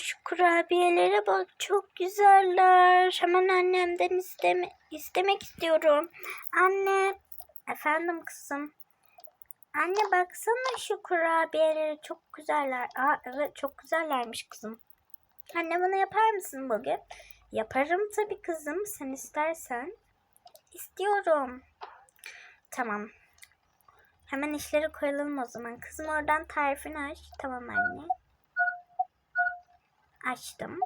şu kurabiyelere bak çok güzeller. Hemen annemden isteme, istemek istiyorum. Anne. Efendim kızım. Anne baksana şu kurabiyelere çok güzeller. Aa evet çok güzellermiş kızım. Anne bana yapar mısın bugün? Yaparım tabii kızım sen istersen. İstiyorum. Tamam. Hemen işleri koyalım o zaman. Kızım oradan tarifini aç. Tamam anne. Açtım.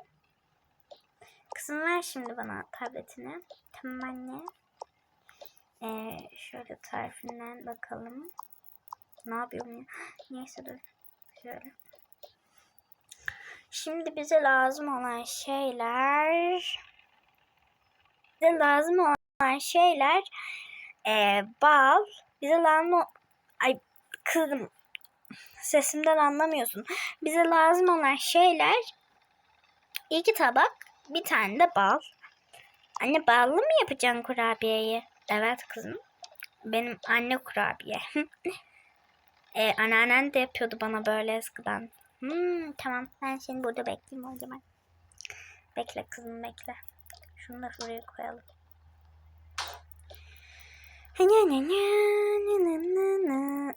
Kızım ver şimdi bana tabletini. Tamam anne. Ee, şöyle tarifinden bakalım. Ne yapıyorum ya? Neyse dur. Şöyle. Şimdi bize lazım olan şeyler bize lazım olan şeyler ee, bal bize lazım ay kızım sesimden anlamıyorsun. Bize lazım olan şeyler iki tabak bir tane de bal. Anne ballı mı yapacaksın kurabiyeyi? Evet kızım. Benim anne kurabiye. ee, anneannen de yapıyordu bana böyle eskiden. Hmm, tamam ben seni burada bekleyeyim o zaman. Bekle kızım bekle. Şunu da şuraya koyalım.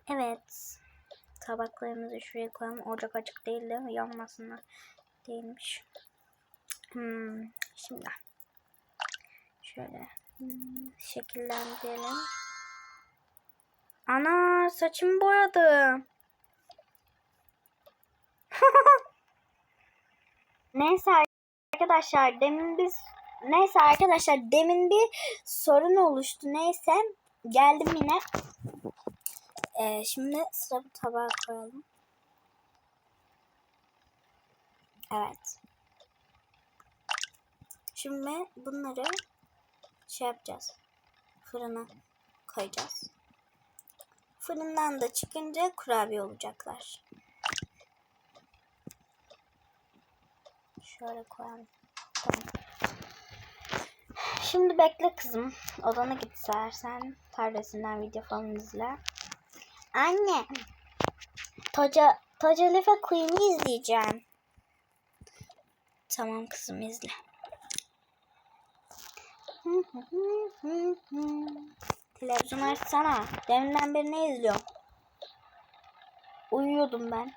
Evet. Tabaklarımızı şuraya koyalım. Ocak açık değil de yanmasınlar. Değilmiş. Hmm, şimdi. Şöyle hmm, şekillendirelim. Ana saçımı boyadım. Neyse arkadaşlar demin biz neyse arkadaşlar demin bir sorun oluştu. Neyse geldim yine. Ee, şimdi sıra bu tabağa koyalım. Evet. Şimdi bunları şey yapacağız. Fırına koyacağız. Fırından da çıkınca kurabiye olacaklar. Şöyle koyalım. Tamam. Şimdi bekle kızım. Odana git istersen. Tabletinden video falan izle. Anne. Toca, Toca Life Queen'i izleyeceğim. Tamam kızım izle. Televizyon açsana. Deminden beri ne izliyorum? Uyuyordum ben.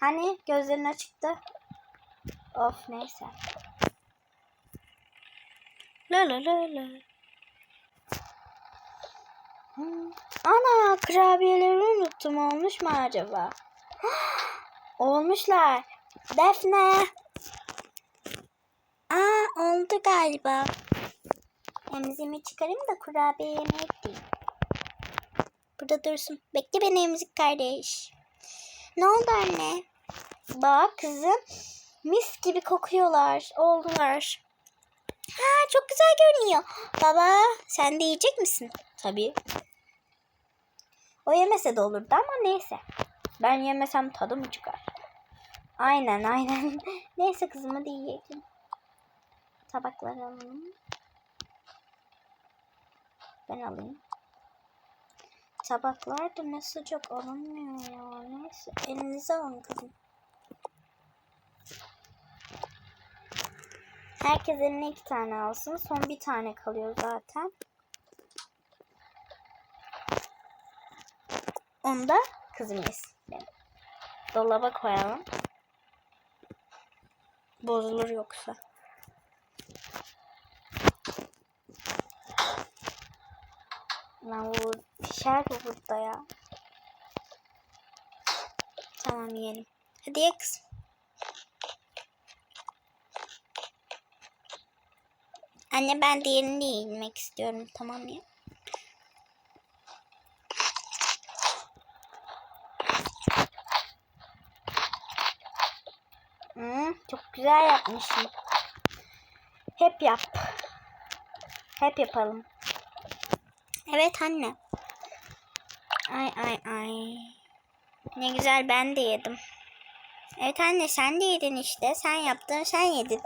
Hani gözlerin açıktı? Of neyse. La la la la. Ana kurabiyeleri unuttum. Olmuş mu acaba? Olmuşlar. Defne. Aa oldu galiba. Emzimi çıkarayım da kurabiye yemeye gideyim. Burada dursun. Bekle beni emzik kardeş. Ne oldu anne? Bak kızım. Mis gibi kokuyorlar. Oldular. Ha çok güzel görünüyor. Baba sen de yiyecek misin? Tabii. O yemese de olurdu ama neyse. Ben yemesem tadı mı çıkar? Aynen aynen. neyse kızım hadi yiyelim. Tabakları alalım. Ben alayım. Tabaklar da ne sıcak alınmıyor ya. Neyse elinize alın kızım. Herkes eline iki tane alsın. Son bir tane kalıyor zaten. Onu da kızım yesin. Dolaba koyalım. Bozulur yoksa. Lan bu pişer bu burada ya. Tamam yiyelim. Hadi ye kızım. Anne ben diğerini yemek istiyorum. Tamam ya. Hmm, çok güzel yapmışsın. Hep yap. Hep yapalım. Evet anne. Ay ay ay. Ne güzel ben de yedim. Evet anne sen de yedin işte. Sen yaptın sen yedin.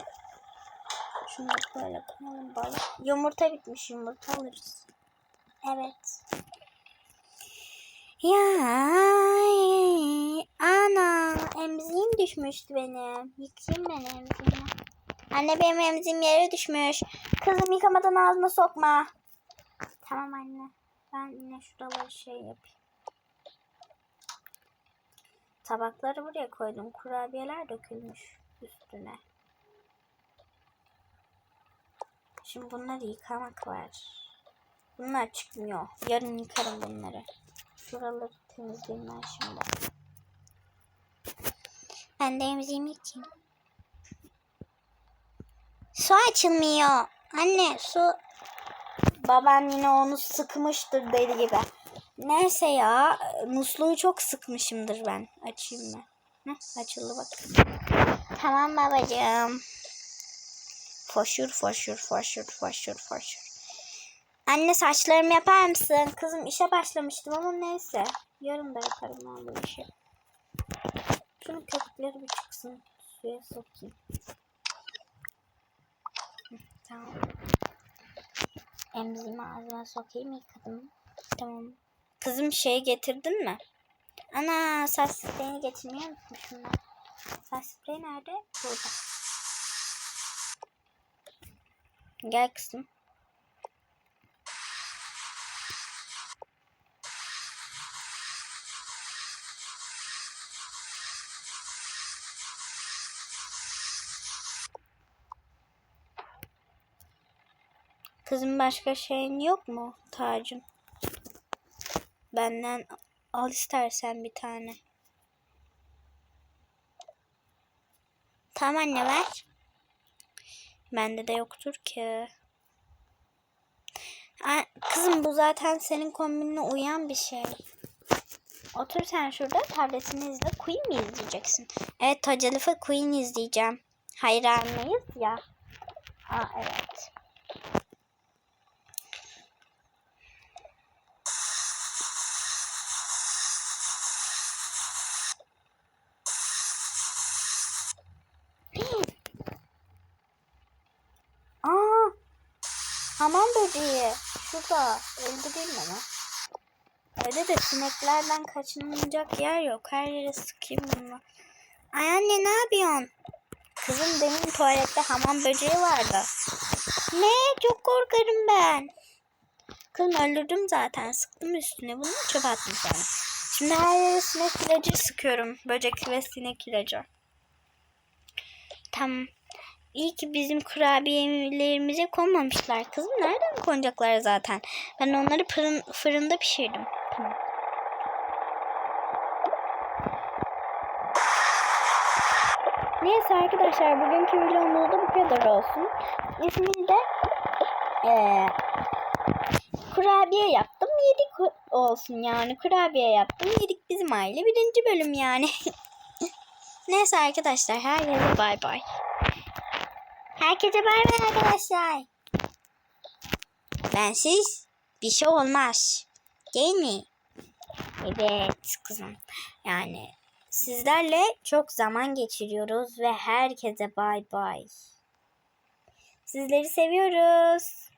Şunu böyle koyalım balık. Yumurta bitmiş yumurta alırız. Evet. Ya ana emziğim düşmüştü benim. Yıkayayım ben emziğimi. Anne benim emziğim yere düşmüş. Kızım yıkamadan ağzına sokma. Tamam anne. Ben yine şuraları şey yapayım. Tabakları buraya koydum. Kurabiyeler dökülmüş üstüne. Şimdi bunları yıkamak var. Bunlar çıkmıyor. Yarın yıkarım bunları. Şuraları temizleyeyim ben şimdi. Ben de emziğimi yıkayayım. Su açılmıyor. Anne su. Babam yine onu sıkmıştır deli gibi. Neyse ya. Musluğu çok sıkmışımdır ben. Açayım mı? Heh, açıldı bak. Tamam babacığım. Foşur foşur foşur foşur foşur. Anne saçlarımı yapar mısın? Kızım işe başlamıştım ama neyse. Yarın da yaparım ben bu işi. Şunun köpükleri bir çıksın. Suya sokayım. Tamam. Emzimi ağzına sokayım yıkadım. Tamam. Kızım şey getirdin mi? Ana saç spreyini getirmeyi unutmuşum ben. Saç spreyi nerede? Burada. Gel kızım. Kızım başka şeyin yok mu tacın? Benden al istersen bir tane. Tamam anne ver. Bende de yoktur ki. Kızım bu zaten senin kombinine uyan bir şey. Otur sen şurada tabletini izle. Queen mi izleyeceksin? Evet Tacalife Queen izleyeceğim. Hayranıyız ya. Aa evet. Hamam böceği. Şurada. Öldü değil mi lan? Öyle de sineklerden kaçınılacak yer yok. Her yere sıkayım bunu. Ay anne ne yapıyorsun? Kızım demin tuvalette hamam böceği vardı. Ne? Çok korkarım ben. Kızım öldürdüm zaten. Sıktım üstüne. Bunu çöpe attım sonra. Şimdi her yere sinek ilacı sıkıyorum. Böcek ve sinek ilacı. Tamam. İyi ki bizim kurabiyelerimize konmamışlar. Kızım nereden konacaklar zaten? Ben onları fırın, fırında pişirdim. Neyse arkadaşlar bugünkü videomuz da bu kadar olsun. İsmini de eee, kurabiye yaptım yedik olsun yani. Kurabiye yaptım yedik bizim aile birinci bölüm yani. Neyse arkadaşlar herkese bay bay. Herkese bay bay arkadaşlar. Bensiz bir şey olmaz. Değil mi? Evet kızım. Yani sizlerle çok zaman geçiriyoruz ve herkese bay bay. Sizleri seviyoruz.